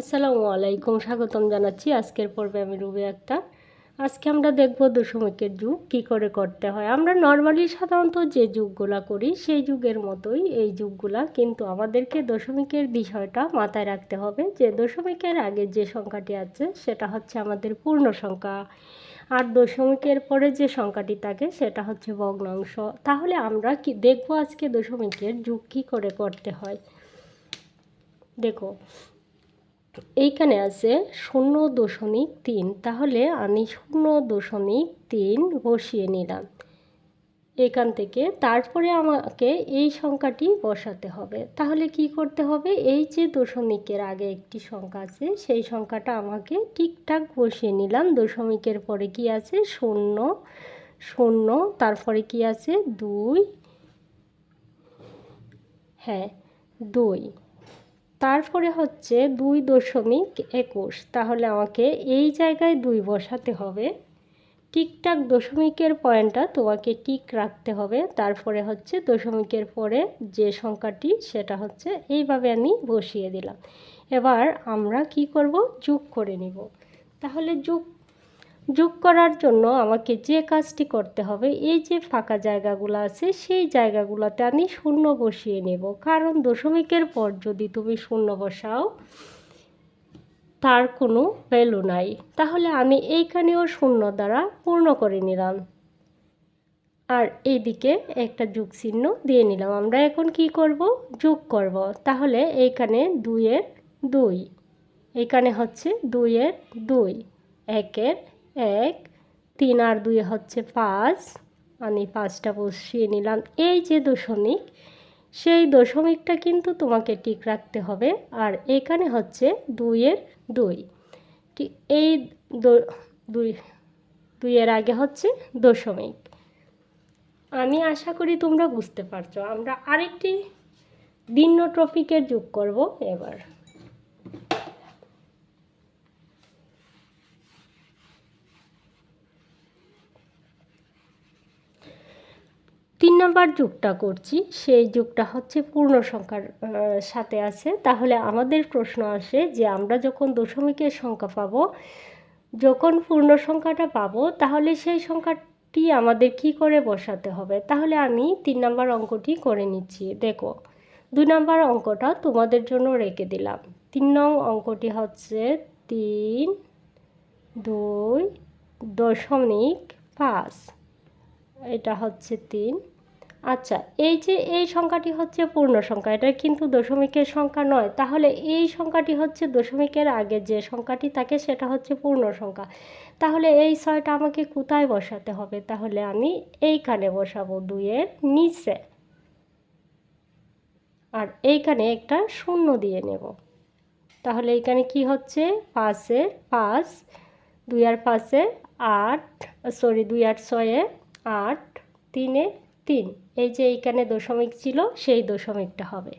আসসালামু আলাইকুম, স্বাগতম জানাচ্ছি। আজকের পর্বে আমি রুবি আক্তার আজকে আমরা দেখব দশমিকের যুগ কি করে করতে হয়। আমরা নর্মালি সাধারণত যে যুগগুলা করি, সেই যুগের মতোই এই যুগগুলা কিন্তু আমাদেরকে দশমিকের বিষয়টা মাথায় রাখতে হবে যে দশমিকের আগে যে সংখ্যাটি আছে, সেটা হচ্ছে আমাদের পূর্ণ সংখ্যা। আর দশমিকের পরে যে সংখ্যাটি থাকে, সেটা হচ্ছে ভগ্নাংশ। তাহলে আমরা কি দেখব আজকে দশমিকের যুগ কী করে করতে হয়? দেখো এইখানে আছে শূন্য দশমিক তিন। তাহলে আমি শূন্য দশমিক তিন বসিয়ে নিলাম। এখান থেকে তারপরে আমাকে এই সংখ্যাটি বসাতে হবে। তাহলে কি করতে হবে? এই যে দশমিকের আগে একটি সংখ্যা আছে, সেই সংখ্যাটা আমাকে ঠিকঠাক বসিয়ে নিলাম। দশমিকের পরে কি আছে? শূন্য শূন্য, তারপরে কি আছে? দুই হ্যাঁ দুই। তারপরে হচ্ছে দুই দশমিক একুশ। তাহলে আমাকে এই জায়গায় দুই বসাতে হবে। ঠিকঠাক দশমিকের পয়েন্টটা তোমাকে টিক রাখতে হবে। তারপরে হচ্ছে দশমিকের পরে যে সংখ্যাটি, সেটা হচ্ছে এইভাবে আমি বসিয়ে দিলাম। এবার আমরা কি করব? যোগ করে নিব। তাহলে যোগ যোগ করার জন্য আমাকে যে কাজটি করতে হবে, এই যে ফাঁকা জায়গাগুলো আছে, সেই জায়গাগুলোতে আমি শূন্য বসিয়ে নেব। কারণ দশমিকের পর যদি তুমি শূন্য বসাও, তার কোনো ভ্যালু নাই। তাহলে আমি এইখানেও শূন্য দ্বারা পূর্ণ করে নিলাম। আর এইদিকে একটা যোগ চিহ্ন দিয়ে নিলাম। আমরা এখন কি করব? যোগ করব। তাহলে এইখানে দুইয়ের দুই। এখানে হচ্ছে দুইয়ের দুই। একের এক, তিন আর দুই হচ্ছে পাঁচ। আমি পাঁচটা বসিয়ে নিলাম। এই যে দশমিক, সেই দশমিকটা কিন্তু তোমাকে টিক রাখতে হবে। আর এখানে হচ্ছে দুইয়ের দুই। এই দুই, দুইয়ের আগে হচ্ছে দশমিক। আমি আশা করি তোমরা বুঝতে পারছ। আমরা আরেকটি ভিন্ন ট্রফিকের যোগ করব এবার তিন নম্বর যুগটা করছি, সেই যুগটা হচ্ছে পূর্ণ সংখ্যার সাথে আছে। তাহলে আমাদের প্রশ্ন আসে যে আমরা যখন দশমিকের সংখ্যা পাব, যখন পূর্ণ সংখ্যাটা পাবো, তাহলে সেই সংখ্যাটি আমাদের কি করে বসাতে হবে? তাহলে আমি তিন নম্বর অঙ্কটি করে নিচ্ছি। দেখো দুই নম্বর অঙ্কটা তোমাদের জন্য রেখে দিলাম। তিন নং অঙ্কটি হচ্ছে তিন, দুই, দশমিক পাঁচ। এটা হচ্ছে তিন। আচ্ছা এই যে এই সংখ্যাটি হচ্ছে পূর্ণ সংখ্যা, এটা কিন্তু দশমিকের সংখ্যা নয়। তাহলে এই সংখ্যাটি হচ্ছে দশমিকের আগে যে সংখ্যাটি থাকে সেটা হচ্ছে পূর্ণ সংখ্যা। তাহলে এই ছয়টা আমাকে কোথায় বসাতে হবে? তাহলে আমি এইখানে বসাবো দুইয়ের নিচে। আর এইখানে একটা শূন্য দিয়ে নেব। তাহলে এইখানে কি হচ্ছে? পাঁচে পাঁচ, দুই আর পাঁচে আট, সরি, দুই আট ছয়ে আট, তিনে তিন। এই যে এইখানে দশমিক ছিল সেই দশমিকটা হবে।